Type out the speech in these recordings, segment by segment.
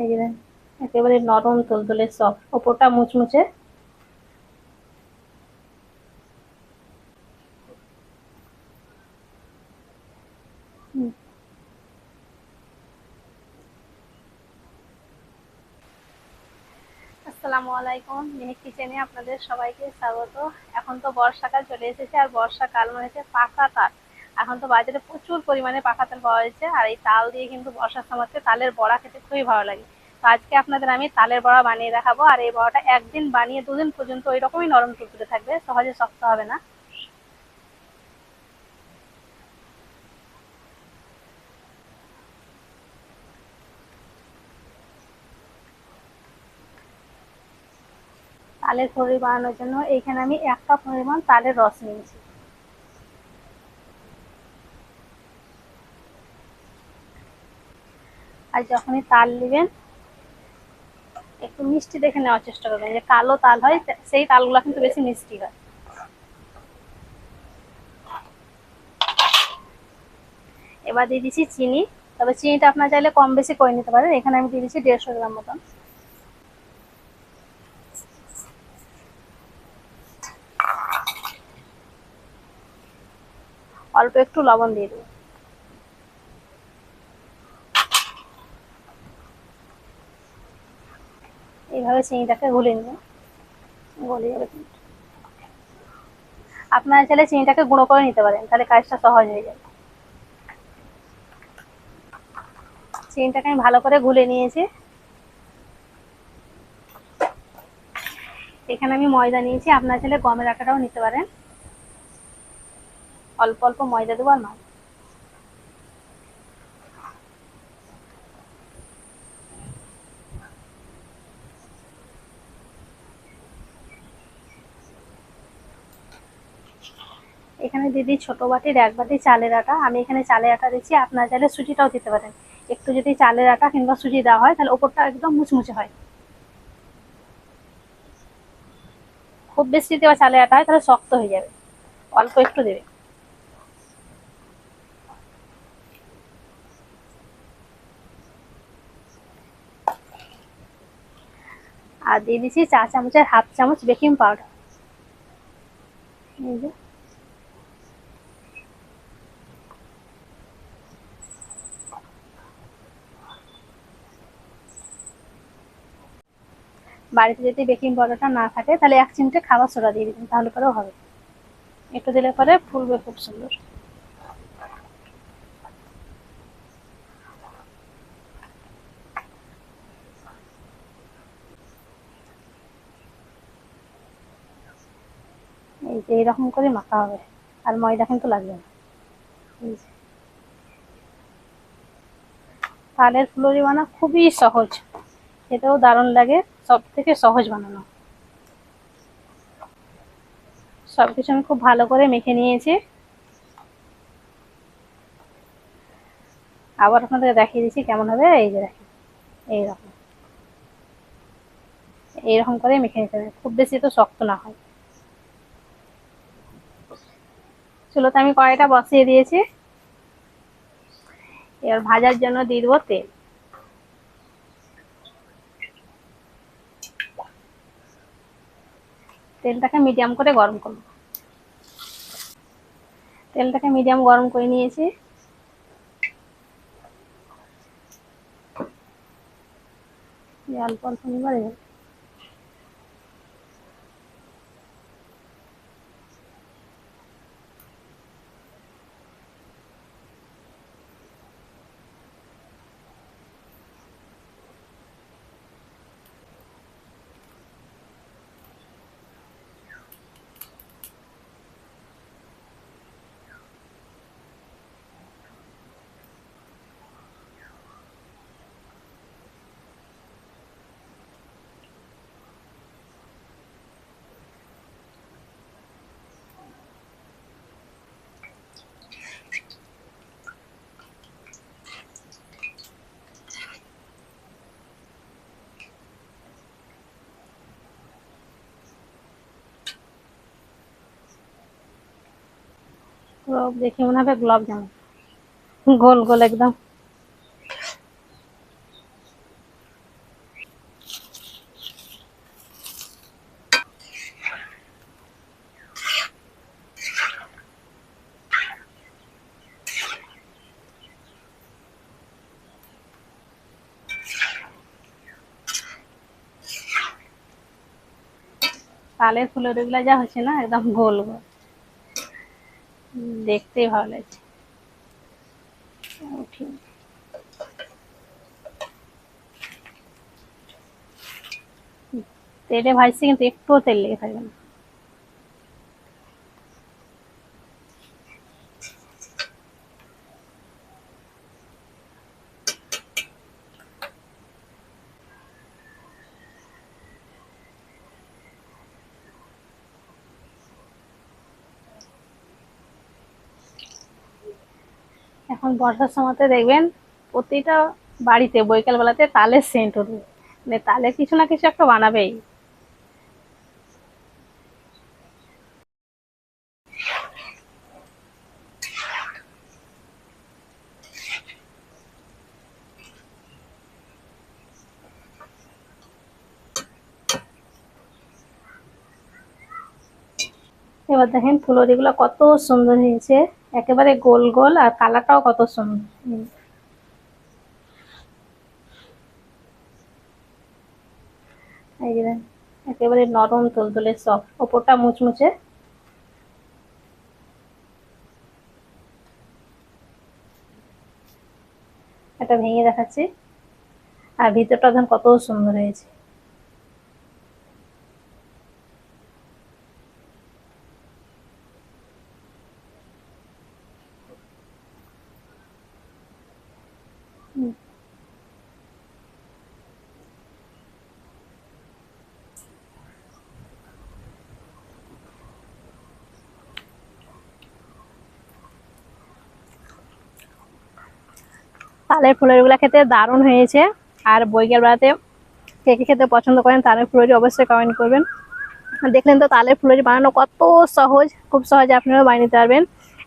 এই যে একেবারে নরম তুলতুলে সফট ওপরটা মুচমুচে। আসসালামু আলাইকুম কিচেনে আপনাদের সবাইকে স্বাগত। এখন তো বর্ষাকাল চলে এসেছে, আর বর্ষাকাল মানে হচ্ছে পাকা তাল এখন তো বাজারে প্রচুর পরিমাণে পাকা তাল পাওয়া যাচ্ছে, আর এই তাল দিয়ে কিন্তু বর্ষার সময় তালের বড়া খেতে খুবই ভালো লাগে। তো আজকে আপনাদের আমি তালের বড়া বানিয়ে দেখাবো, আর এই বড়াটা একদিন বানিয়ে দুদিন পর্যন্ত ওই রকমই নরম তুলতুলে থাকবে, সহজে শক্ত হবে না। তালের খড়ি বানানোর জন্য এইখানে আমি এক কাপ পরিমাণ তালের রস নিয়েছি। আর যখনই তাল নেবেন একটু মিষ্টি দেখে নেওয়ার চেষ্টা করবেন। যে কালো তাল হয়, সেই তালগুলো কিন্তু বেশি মিষ্টি হয়। এবার দিয়ে দিচ্ছি চিনি। তবে চিনিটা আপনার চাইলে কম বেশি করে নিতে পারেন। এখানে আমি দিয়ে দিচ্ছি দেড়শো গ্রাম মতন। অল্প একটু লবণ দিয়ে দেবো। এইভাবে চিনিটাকে গুলে নেব গলে যাবে কিন্তু। আপনারা চাইলে চিনিটাকে গুঁড়ো করে নিতে পারেন, তাহলে কাজটা সহজ হয়ে যাবে। চিনিটাকে আমি ভালো করে গুলে নিয়েছি। এখানে আমি ময়দা নিয়েছি, আপনারা চাইলে গমের আটাটাও নিতে পারেন। অল্প অল্প ময়দা দেবো আর মাছ এখানে দিদি ছোট বাটির এক বাটি চালের আটা। আমি এখানে চালের আটা দিচ্ছি, আপনার চাইলে সুজিটাও দিতে পারেন। একটু যদি চালের আটা কিংবা সুজি দেওয়া হয়, তাহলে ওপরটা একদম মুচমুচে হয়। খুব বেশি দেওয়া চালের আটা হয়, তাহলে শক্ত হয়ে যাবে। অল্প একটু দেবে। আর দিয়ে দিচ্ছি চা চামচের হাফ চামচ বেকিং পাউডার। এই যে। বাড়িতে যদি বেকিং পাউডারটা না থাকে, তাহলে এক চিমটে খাবার সোডা দিয়ে দিবেন, তাহলে পরেও হবে। একটু দিলে পরে ফুলবে খুব সুন্দর। এই যে এইরকম করে মাখা হবে, আর ময়দা কিন্তু লাগবে না। তালের ফুলরি বানা খুবই সহজ, খেতেও দারুণ লাগে। সব থেকে সহজ বানানো। সব কিছু আমি খুব ভালো করে মেখে নিয়েছি। আবার আপনাদের দেখিয়ে দিচ্ছি কেমন হবে। এই যে দেখেন, এইরকম। এইরকম করে মেখে নিতে হবে। খুব বেশি তো শক্ত না হয়। চুলোতে আমি কড়াইটা বসিয়ে দিয়েছি। এবার ভাজার জন্য দিয়ে দেবো তেল। তেলটাকে মিডিয়াম করে গরম করব। তেলটাকে মিডিয়াম গরম করে নিয়েছি। অল্প অল্প নিবারে গুলো দেখে মনে হবে গোলাপ জামু গোল গোল একদম। তালে ফুলেরগুলা যা হচ্ছে না, একদম গোল গোল। উম, দেখতেই ভালো লাগছে। তেলে ভাজছে কিন্তু একটুও তেল লেগে থাকবে না। এখন বর্ষার সময়তে দেখবেন প্রতিটা বাড়িতে বৈকাল বেলাতে তালের সেন্ট উঠবে মানে তালের কিছু না কিছু একটা বানাবেই। এবার দেখেন ফুলরিগুলো কত সুন্দর হয়েছে। একেবারে গোল গোল, আর কালারটাও কত সুন্দর একেবারে নরম তুলতুলে সফট ওপরটা মুচমুচে। এটা ভেঙে দেখাচ্ছি। আর ভিতরটা দেখেন কত সুন্দর হয়েছে। তালের ফুলরিগুলো খেতে দারুণ হয়েছে। আর বৈকাল বেলাতে কে কে খেতে পছন্দ করেন তালের ফুলরি অবশ্যই কমেন্ট করবেন। দেখলেন তো তালের ফুলরি বানানো কত সহজ, খুব সহজে আপনারাও বানিয়ে নিতে পারবেন।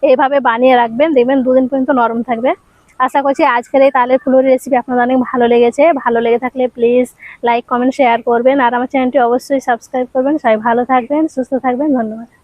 এইভাবে বানিয়ে রাখবেন, দেখবেন দুদিন পর্যন্ত নরম থাকবে। আশা করছি আজকের এই তালের ফুলরি রেসিপি আপনাদের অনেক ভালো লেগেছে। ভালো লেগে থাকলে প্লিজ লাইক কমেন্ট শেয়ার করবেন। আর আমার চ্যানেলটি অবশ্যই সাবস্ক্রাইব করবেন। সবাই ভালো থাকবেন, সুস্থ থাকবেন। ধন্যবাদ।